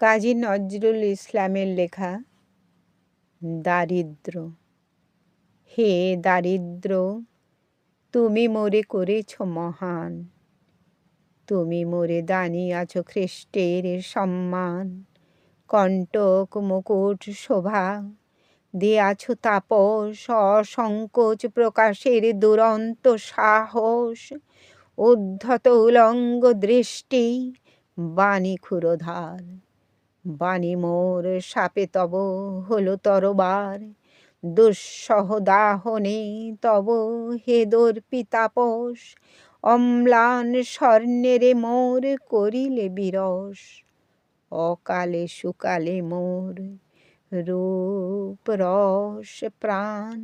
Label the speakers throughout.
Speaker 1: কাজী নজরুল ইসলামের লেখা দারিদ্র। হে দারিদ্র, তুমি মোরে করেছ মহান। তুমি মোরে দানিয়াছ খ্রিস্টের সম্মান। কণ্টক, মুকুট, শোভা, দিয়াছ তাপস, অসংকোচ প্রকাশের দুরন্ত সাহস। উদ্ধত উলঙ্গ দৃষ্টি, বাণী ক্ষুরধার। বাণী মোর সাপে তব হলো তরবার, দুঃসহ দাহনে তব হে পিতাপস অম্লান স্বর্ণেরে মোর করিলে বিরস। অকালে সুকালে মোর রূপ রস প্রাণ,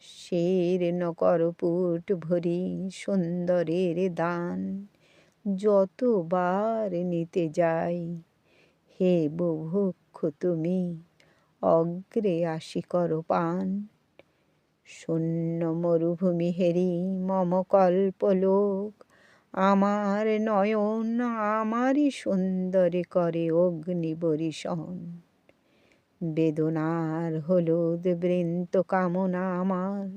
Speaker 1: শের নকরপুট ভরি সুন্দরের দান। যতবার নিতে যাই হে বুভুক্ষ তুমি, অগ্রে আসি কর পান। শূন্য মরুভূমি হেরি, মম কল্পলোক আমার নয়ন আমারই সুন্দরে করে অগ্নি বরিশন বেদনার হলুদ বৃন্ত কামনা আমার,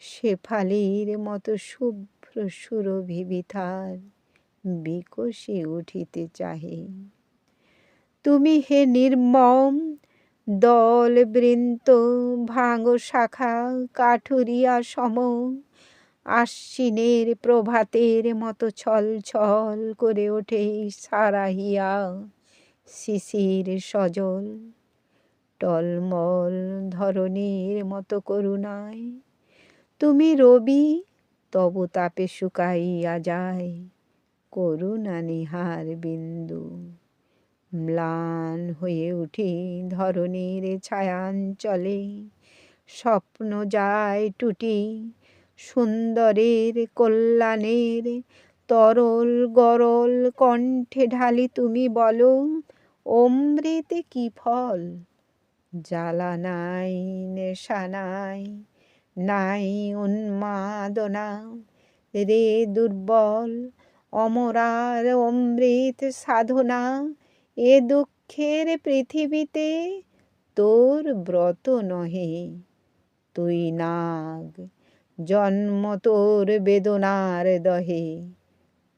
Speaker 1: শেফালির মতো শুভ্র সুরভি বিথার। বিকশে উঠিতে চাহে তুমি হে নির্মম দল বৃন্ত ভাঙো শাখা কাঠুরিয়া সম। আশ্বিনের প্রভাতের মতো ছল ছল করে ওঠে সারাহিয়া শিশির সজল। টলমল ধরনের মতো করুণায় তুমি রবি, তব তাপে শুকাইয়া যায় করুণা নিহার বিন্দু। ম্লান হয়ে উঠি ধরনের ছায়াঞ্চলে। স্বপ্ন যায় টুটি সুন্দরের কল্যাণের। তরল গরল কণ্ঠে ঢালি তুমি বলো, অমৃতে কি ফল? জ্বালা নাই, নেশা নাই নাই উন্মাদনা। রে দুর্বল, অমরার অমৃত সাধনা এ দুঃখের পৃথিবীতে তোর ব্রত নহে। তুই নাগ, জন্ম তোর বেদনার দহে।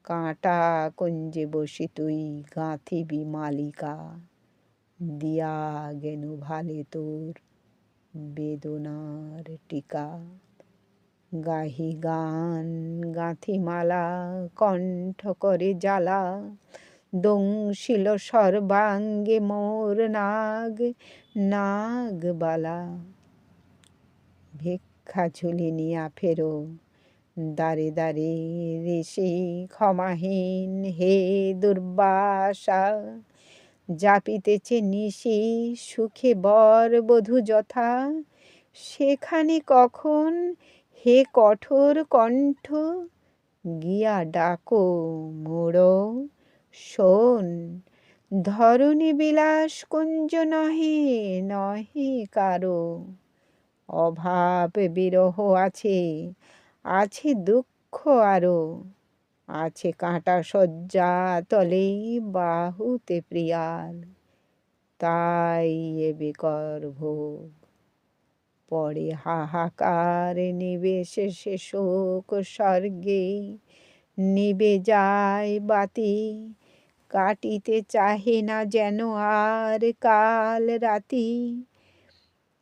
Speaker 1: কাঁটা কুঞ্জে বসি তুই গাঁথিবি মালিকা। দিয়া গেনু ভালে তোর বেদনার টিকা। গাহি গান গাঁথি মালা কণ্ঠ করে জ্বালা। দংশিল সর্বাঙ্গে মোর নাগ নাগবালা ভিক্ষা ঝুলি নিয়া ফেরো দারে দারে ঋষি ক্ষমাহীন হে দুর্বাসা। জাপিতেছে নিশি সুখে বর বধূ যথা, সেখানে কখন হে কঠোর কণ্ঠ, গিয়া ডাকো মোড়। শোন, ধরণী বিলাস কুঞ্জ নহে নহে কারও। অভাব বিরহ আছে আছে দুঃখ আরও। আছে কাঁটা শয্যা তলে বাহুতে প্রিয়াল, তাই এ বেকর ভোগ। পরে হাহাকার নিবে শেষে শোক স্বর্গে নিবে যায় বাতি। কাটিতে চাহে না যেন আর কাল রাতি।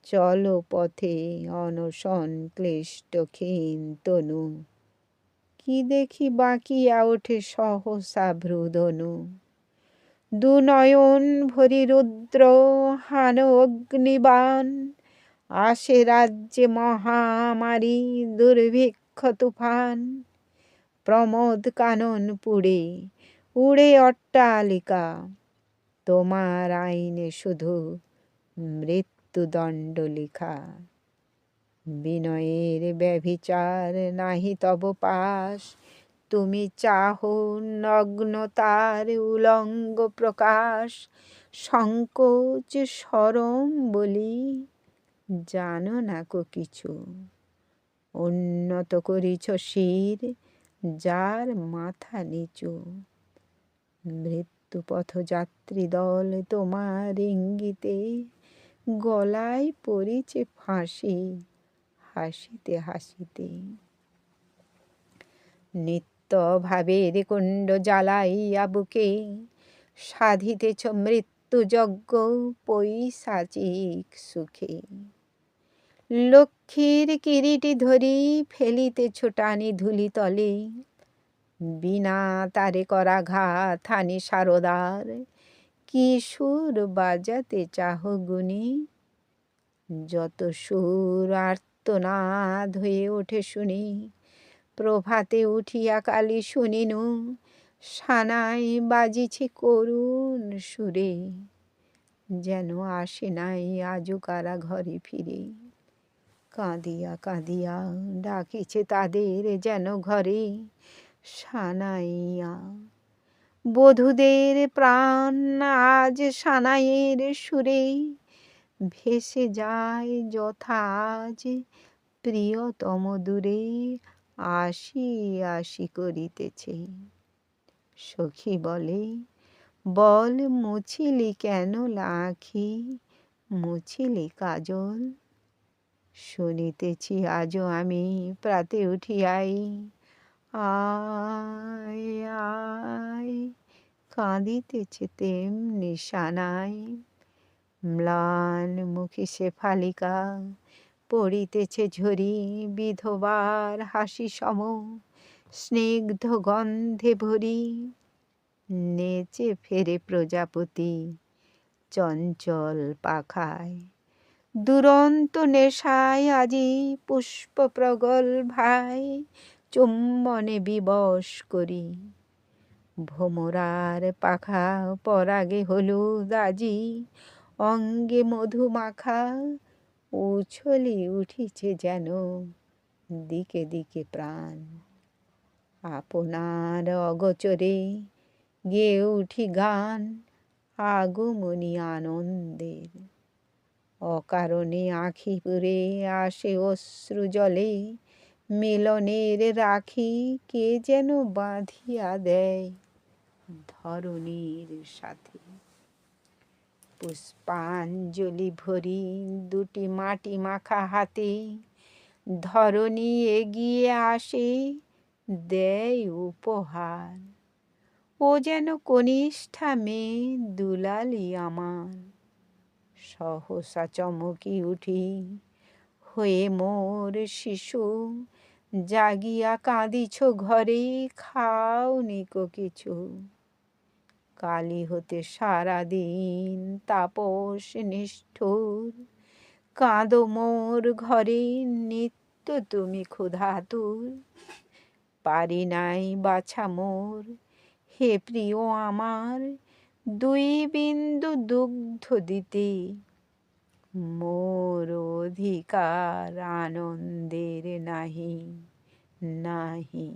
Speaker 1: চলো পথে অনশন ক্লিষ্ট ক্ষীণ তনু। কি দেখি বাঁকিয়া ওঠে সহসা ভ্রুধনু। দুনয়ন ভরি রুদ্র হান অগ্নিবান আসে রাজ্যে মহামারী দুর্ভিক্ষ তুফান। প্রমোদ কানন পুড়ে, উড়ে অট্টালিকা। তোমার আইনে শুধু মৃত্যুদণ্ড লিখা বিনয়ের ব্যভিচার নাহি তব পাশ। তুমি চাহ নগ্নতার উলঙ্গ প্রকাশ। সংকোচ সরম বলি, জানো না কো কিছু? উন্নত করিছ শির যার মাথা নিচু। মৃত্যু মৃত্যু পথযাত্রী দল তোমার ইঙ্গিতে গলায় পড়েছে ফাঁসি, হাসিতে হাসিতে। নিত্য ভাবের কুণ্ড জ্বালাইয়া বুকে সাধিতেছ মৃত্যু যজ্ঞ পৈশাচিক সুখে। লক্ষ্মীর কিরিটি ধরি ফেলিতে ছোটানি ধুলি তলে। বিনা তারে করা ঘাত হানি সারদার, কি সুর বাজাতে চাহ গুনি যত সুর আর্তনাদ হয়ে ওঠে শুনি, প্রভাতে উঠিয়া কালি শুনিনু, সানাই বাজিছে করুণ সুরে। যেন আসে নাই আজও কারা ঘরে ফিরে। কাঁদিয়া কাঁদিয়া ডাকিছে তাদের যেন ঘরে সানাইয়া। বধূদের প্রাণ আজ সানাইয়ের সুরে ভেসে যায় যথা আজ প্রিয়তম দূরে আসি আসি করিতেছে। সখী বলে, বল মুছিলি কেন লাখি, মুছিলি কাজল? শুনিতেছি আজও আমি প্রাতে উঠিয়াই। আয় আয়, কাঁদিতেছে তেম নিশানায় ম্লান মুখে সে ফালিকা, পড়িতেছে ঝরি বিধবার হাসি সম, স্নিগ্ধ গন্ধে ভরি। নেচে ফেরে প্রজাপতি, চঞ্চল পাখায় দুরন্ত নেশায় আজি পুষ্প প্রগল ভাই, চুম্বনে বিবশ করি। ভোমরার পাখা পরাগে হলুদ আজি, অঙ্গে মধু মাখা উছলি উঠিছে যেন দিকে দিকে প্রাণ। আপনার অগচরে গেয়ে উঠি গান, আগমনী আনন্দের। অকারণে আখি পুরে আসে অশ্রু জলে। মিলনের রাখি কে যেন বাঁধিয়া দেয় ধরণীর সাথে। পুষ্পাঞ্জলি ভরি দুটি মাটি মাখা হাতে, ধরণী এগিয়ে আসে, দেয় উপহার। ও যেন কনিষ্ঠা মেয়ে দুলালি আমার। সহসা চমকি উঠি। হয়ে মোর শিশু, জাগিয়া কাঁদিছ ঘরে খাও নিকো কিছু। কালি হতে সারাদিন তাপস নিষ্ঠুর। কাঁদো মোর ঘরে, নিত্য তুমি ক্ষুধাতুর। পারি নাই বাছা মোর, হে প্রিয় আমার দুই বিন্দু দুগ্ধ দিতে। মোর অধিকার আনন্দের নাহি নাহি।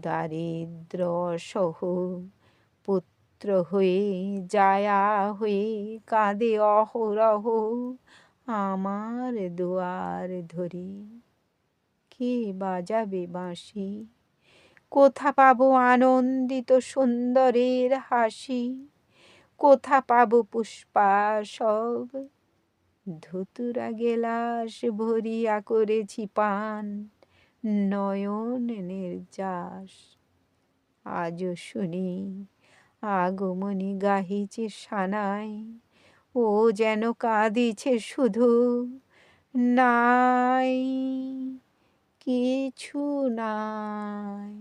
Speaker 1: দারিদ্র সহ পুত্র হয়ে যায়া হয়ে কাঁদে অহরহ আমার দুয়ার ধরি। কে বাজাবে বাঁশি? কোথা পাবো আনন্দিত সুন্দরের হাসি? কোথা পাবো পুষ্পা সব? ধুতুরা গেলাস ভরিয়া করেছি পান, নয়ন নির্যাস। আজও শুনি, আগমনী গাহিছে সানাই, ও যেন কাঁদিছে শুধু, নাই। কিছু নাই।